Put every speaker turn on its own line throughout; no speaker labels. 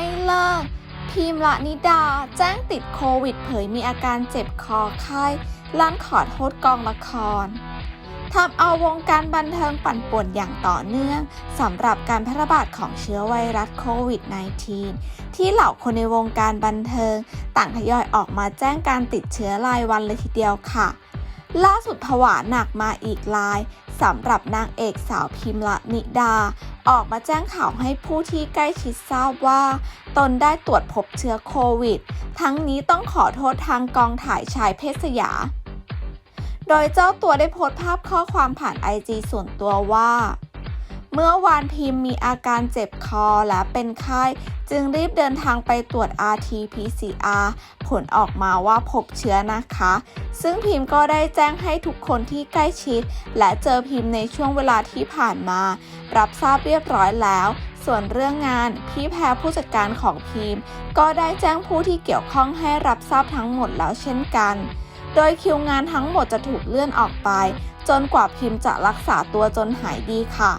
ไม่เลิก พิมละนิดาแจ้งติดโควิดเผยมีอาการเจ็บคอไข้ลั่นขอโทษกองละครทำเอาวงการบันเทิงปั่นป่วนอย่างต่อเนื่องสำหรับการแพร่ระบาดของเชื้อไวรัสโควิด -19 ที่เหล่าคนในวงการบันเทิง ต่างทยอยออกมาแจ้งการติดเชื้อรายวันเลยทีเดียวค่ะ ล่าสุดผวาหนักมาอีกรายสำหรับนางเอกสาวพิมละนิดา ออกมาแจ้งข่าวให้ผู้ที่ใกล้ชิดทราบว่า ตนได้ตรวจพบเชื้อโควิด ทั้งนี้ต้องขอโทษทางกองถ่ายชายเพศสยา โดยเจ้าตัวได้โพสต์ภาพข้อความผ่านไอจีส่วนตัวว่า เมื่อวานพิมพ์มีอาการเจ็บคอและเป็นไข้จึงรีบเดินทางไปตรวจ RT-PCR ผลออกมาว่าพบเชื้อนะคะ ซึ่งพิมพ์ก็ได้แจ้งให้ทุกคนที่ใกล้ชิด และเจอพิมพ์ในช่วงเวลาที่ผ่านมา รับทราบเรียบร้อยแล้ว ส่วนเรื่องงานพี่แพรผู้จัดการของพิมพ์ ก็ได้แจ้งผู้ที่เกี่ยวข้องให้รับทราบทั้งหมดแล้วเช่นกัน โดยคิวงานทั้งหมดจะถูกเลื่อนออกไป จนกว่าพิมพ์จะรักษาตัวจนหายดีค่ะ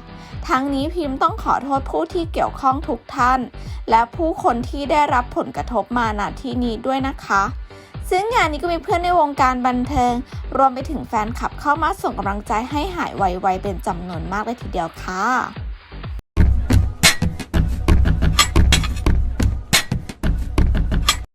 ทั้งนี้พิมพ์ต้องขอโทษผู้ที่เกี่ยวข้องทุกท่าน และผู้คนที่ได้รับผลกระทบมาณที่นี้ด้วยนะคะ ซึ่งงานนี้ก็มีเพื่อนในวงการบันเทิง รวมไปถึงแฟนคลับเข้ามาส่งกำลังใจให้หายไวๆเป็นจำนวนมากเลยทีเดียวค่ะ